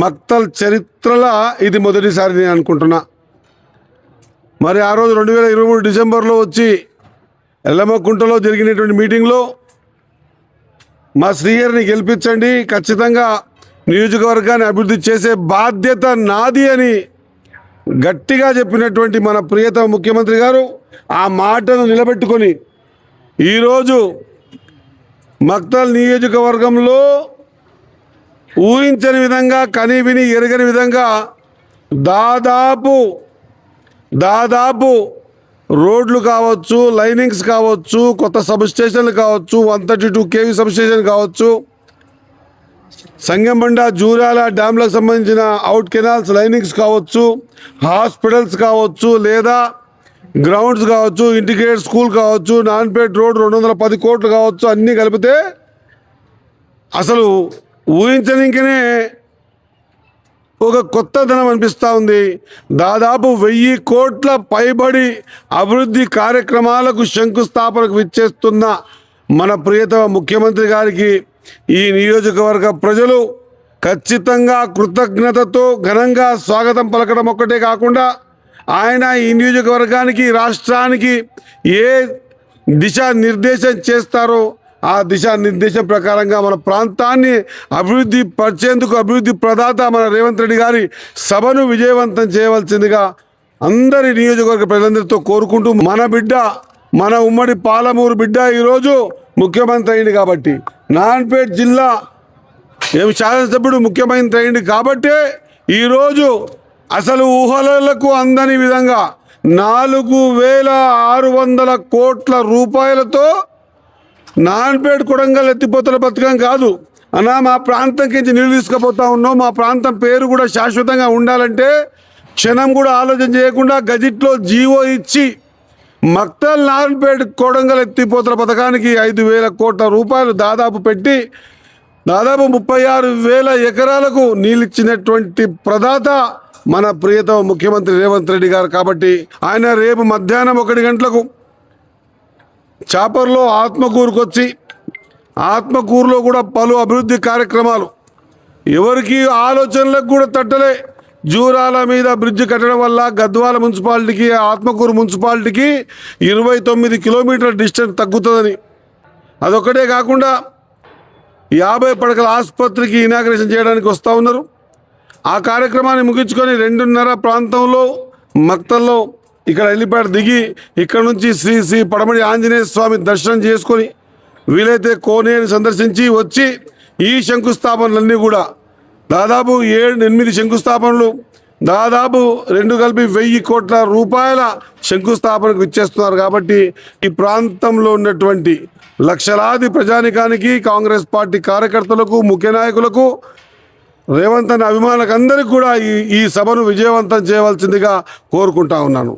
మక్తల్ చరిత్రలో ఇది మొదటిసారి నేను అనుకుంటున్నా. మరి ఆ రోజు రెండు వేల ఇరవై మూడు డిసెంబర్లో వచ్చి ఎల్లమ్మకుంటలో జరిగినటువంటి మీటింగ్లో మా శ్రీహరిని గెలిపించండి ఖచ్చితంగా నియోజకవర్గాన్ని అభివృద్ధి చేసే బాధ్యత నాది అని గట్టిగా చెప్పినటువంటి మన ప్రియతమ ముఖ్యమంత్రి గారు ఆ మాటను నిలబెట్టుకొని ఈరోజు మక్తల్ నియోజకవర్గంలో ఊహించని విధంగా కని విని ఎరగని విధంగా దాదాపు దాదాపు రోడ్లు కావచ్చు లైనింగ్స్ కావచ్చు కొత్త సబ్స్టేషన్లు కావచ్చు one thirty two KV substation కావచ్చు సంగంబండ జూరాల డ్యామ్లకు సంబంధించిన అవుట్ కెనాల్స్ లైనింగ్స్ కావచ్చు హాస్పిటల్స్ కావచ్చు లేదా గ్రౌండ్స్ కావచ్చు ఇంటిగ్రేటెడ్ స్కూల్ కావచ్చు నాన్పేట్ రోడ్ రెండు వందల పది కోట్లు కావచ్చు అన్నీ కలిపితే అసలు ఊహించనికనే ఒక కొత్త ధనం అనిపిస్తూ ఉంది. దాదాపు వెయ్యి కోట్ల పైబడి అభివృద్ధి కార్యక్రమాలకు శంకుస్థాపనకు విచ్చేస్తున్న మన ప్రియతమ ముఖ్యమంత్రి గారికి ఈ నియోజకవర్గ ప్రజలు ఖచ్చితంగా కృతజ్ఞతతో ఘనంగా స్వాగతం పలకడం ఒక్కటే కాకుండా ఆయన ఈ నియోజకవర్గానికి రాష్ట్రానికి ఏ దిశా నిర్దేశం చేస్తారో ఆ దిశానిర్దేశం ప్రకారంగా మన ప్రాంతాన్ని అభివృద్ధి పరిచేందుకు అభివృద్ధి ప్రదాత మన రేవంత్ రెడ్డి గారి సభను విజయవంతం చేయవలసిందిగా అందరి నియోజకవర్గ ప్రజలందరితో కోరుకుంటూ మన బిడ్డ మన ఉమ్మడి పాలమూరు బిడ్డ ఈరోజు ముఖ్యమంత్రి అయింది కాబట్టి నాన్పేట్ జిల్లా ఏమి శాసనసభ్యుడు ముఖ్యమంత్రి అయింది కాబట్టే ఈరోజు అసలు ఊహలకు అందని విధంగా నాలుగు వేల ఆరు వందల కోట్ల రూపాయలతో నాన్పేట కొడంగల్ ఎత్తిపోతల పథకం కాదు. అన్నా మా ప్రాంతం నీళ్ళు తీసుకుపోతా ఉన్నాం. మా ప్రాంతం పేరు కూడా శాశ్వతంగా ఉండాలంటే క్షణం కూడా ఆలోచన చేయకుండా గజిట్లో జీవో ఇచ్చి మక్తల్ నారాయణపేట కొడంగల్ ఎత్తిపోతల పథకానికి ఐదు వేల కోట్ల రూపాయలు దాదాపు పెట్టి దాదాపు ముప్పై ఆరు వేల ఎకరాలకు నీళ్ళిచ్చినటువంటి ప్రదాత మన ప్రియతమ ముఖ్యమంత్రి రేవంత్ రెడ్డి గారు. కాబట్టి ఆయన రేపు మధ్యాహ్నం ఒకటి గంటలకు చాపర్లో ఆత్మకూరుకు వచ్చి ఆత్మకూరులో కూడా పలు అభివృద్ధి కార్యక్రమాలు. ఎవరికి ఆలోచనలకు కూడా తట్టలే. జూరాల మీద బ్రిడ్జ్ కట్టడం వల్ల గద్వాల మున్సిపాలిటీకి ఆత్మకూరు మున్సిపాలిటీకి ఇరవై తొమ్మిది కిలోమీటర్ల డిస్టెన్స్ తగ్గుతుందని. అదొక్కటే కాకుండా యాభై పడకల ఆసుపత్రికి ఇనాగ్రేషన్ చేయడానికి వస్తూ ఉన్నారు. ఆ కార్యక్రమాన్ని ముగించుకొని రెండున్నర ప్రాంతంలో మక్తల్లో ఇక్కడ హెలిప్యాడ్ దిగి ఇక్కడ నుంచి శ్రీ శ్రీ పడమడి ఆంజనేయ స్వామి దర్శనం చేసుకొని వీలైతే కోనేరు సందర్శించి వచ్చి ఈ శంకుస్థాపనలన్నీ కూడా దాదాపు ఏడు ఎనిమిది శంకుస్థాపనలు దాదాపు రెండు కలిపి వెయ్యి కోట్ల రూపాయల శంకుస్థాపనకు ఇచ్చేస్తున్నారు కాబట్టి ఈ ప్రాంతంలో ఉన్నటువంటి లక్షలాది ప్రజానికానికి కాంగ్రెస్ పార్టీ కార్యకర్తలకు ముఖ్య నాయకులకు రేవంత్ అన్న అభిమానులకు అందరికీ కూడా ఈ ఈ సభను విజయవంతం చేయవలసిందిగా కోరుకుంటా ఉన్నాను.